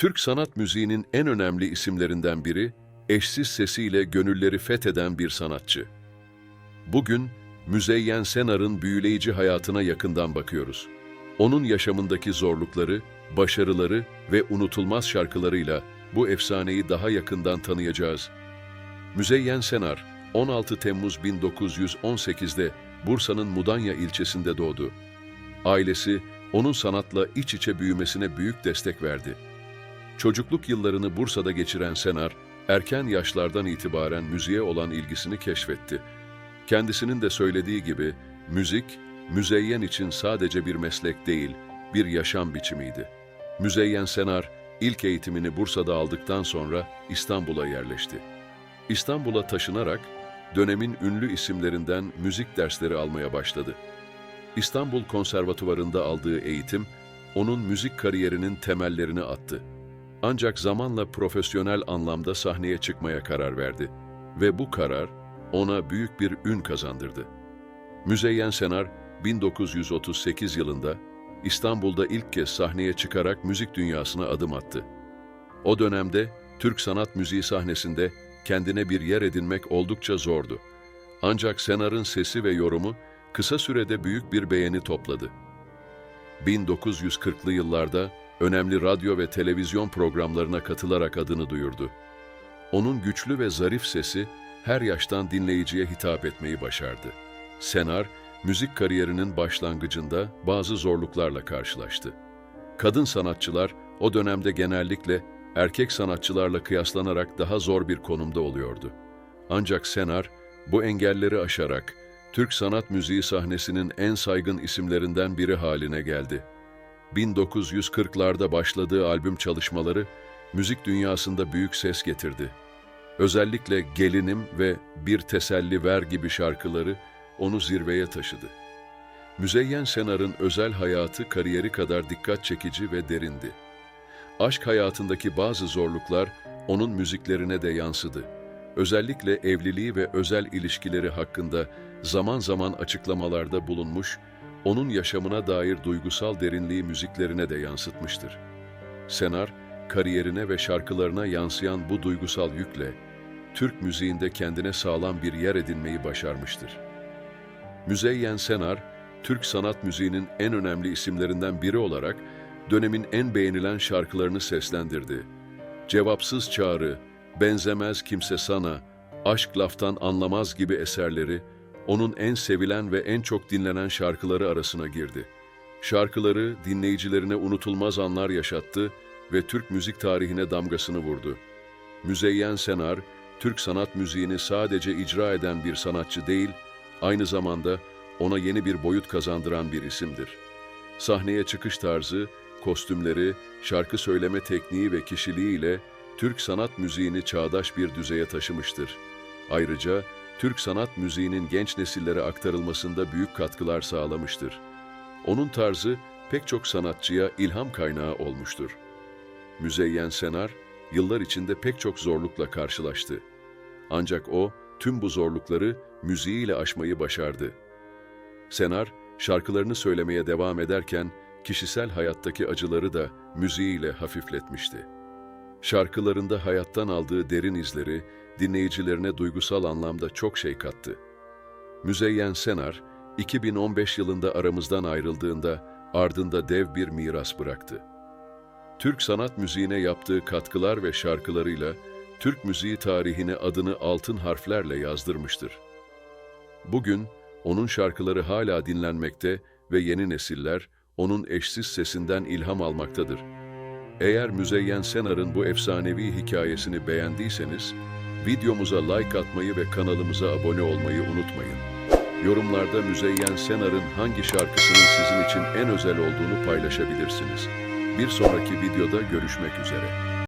Türk sanat müziğinin en önemli isimlerinden biri, eşsiz sesiyle gönülleri fetheden bir sanatçı. Bugün Müzeyyen Senar'ın büyüleyici hayatına yakından bakıyoruz. Onun yaşamındaki zorlukları, başarıları ve unutulmaz şarkılarıyla bu efsaneyi daha yakından tanıyacağız. Müzeyyen Senar, 16 Temmuz 1918'de Bursa'nın Mudanya ilçesinde doğdu. Ailesi onun sanatla iç içe büyümesine büyük destek verdi. Çocukluk yıllarını Bursa'da geçiren Senar, erken yaşlardan itibaren müziğe olan ilgisini keşfetti. Kendisinin de söylediği gibi, müzik, Müzeyyen için sadece bir meslek değil, bir yaşam biçimiydi. Müzeyyen Senar, ilk eğitimini Bursa'da aldıktan sonra İstanbul'a yerleşti. İstanbul'a taşınarak dönemin ünlü isimlerinden müzik dersleri almaya başladı. İstanbul Konservatuvarı'nda aldığı eğitim, onun müzik kariyerinin temellerini attı. Ancak zamanla profesyonel anlamda sahneye çıkmaya karar verdi ve bu karar ona büyük bir ün kazandırdı. Müzeyyen Senar 1938 yılında İstanbul'da ilk kez sahneye çıkarak müzik dünyasına adım attı. O dönemde Türk sanat müziği sahnesinde kendine bir yer edinmek oldukça zordu. Ancak Senar'ın sesi ve yorumu kısa sürede büyük bir beğeni topladı. 1940'lı yıllarda önemli radyo ve televizyon programlarına katılarak adını duyurdu. Onun güçlü ve zarif sesi her yaştan dinleyiciye hitap etmeyi başardı. Senar, müzik kariyerinin başlangıcında bazı zorluklarla karşılaştı. Kadın sanatçılar o dönemde genellikle erkek sanatçılarla kıyaslanarak daha zor bir konumda oluyordu. Ancak Senar bu engelleri aşarak Türk sanat müziği sahnesinin en saygın isimlerinden biri haline geldi. 1940'larda başladığı albüm çalışmaları müzik dünyasında büyük ses getirdi. Özellikle Gelinim ve Bir Teselli Ver gibi şarkıları onu zirveye taşıdı. Müzeyyen Senar'ın özel hayatı kariyeri kadar dikkat çekici ve derindi. Aşk hayatındaki bazı zorluklar onun müziklerine de yansıdı. Özellikle evliliği ve özel ilişkileri hakkında zaman zaman açıklamalarda bulunmuş, onun yaşamına dair duygusal derinliği müziklerine de yansıtmıştır. Senar, kariyerine ve şarkılarına yansıyan bu duygusal yükle, Türk müziğinde kendine sağlam bir yer edinmeyi başarmıştır. Müzeyyen Senar, Türk sanat müziğinin en önemli isimlerinden biri olarak dönemin en beğenilen şarkılarını seslendirdi. Cevapsız Çağrı, Benzemez Kimse Sana, Aşk Laftan Anlamaz gibi eserleri onun en sevilen ve en çok dinlenen şarkıları arasına girdi. Şarkıları dinleyicilerine unutulmaz anlar yaşattı ve Türk müzik tarihine damgasını vurdu. Müzeyyen Senar, Türk sanat müziğini sadece icra eden bir sanatçı değil, aynı zamanda ona yeni bir boyut kazandıran bir isimdir. Sahneye çıkış tarzı, kostümleri, şarkı söyleme tekniği ve kişiliğiyle Türk sanat müziğini çağdaş bir düzeye taşımıştır. Ayrıca Türk sanat müziğinin genç nesillere aktarılmasında büyük katkılar sağlamıştır. Onun tarzı pek çok sanatçıya ilham kaynağı olmuştur. Müzeyyen Senar, yıllar içinde pek çok zorlukla karşılaştı. Ancak o, tüm bu zorlukları müziğiyle aşmayı başardı. Senar, şarkılarını söylemeye devam ederken, kişisel hayattaki acıları da müziğiyle hafifletmişti. Şarkılarında hayattan aldığı derin izleri, dinleyicilerine duygusal anlamda çok şey kattı. Müzeyyen Senar, 2015 yılında aramızdan ayrıldığında ardında dev bir miras bıraktı. Türk sanat müziğine yaptığı katkılar ve şarkılarıyla Türk müziği tarihine adını altın harflerle yazdırmıştır. Bugün onun şarkıları hala dinlenmekte ve yeni nesiller onun eşsiz sesinden ilham almaktadır. Eğer Müzeyyen Senar'ın bu efsanevi hikayesini beğendiyseniz, videomuza like atmayı ve kanalımıza abone olmayı unutmayın. Yorumlarda Müzeyyen Senar'ın hangi şarkısının sizin için en özel olduğunu paylaşabilirsiniz. Bir sonraki videoda görüşmek üzere.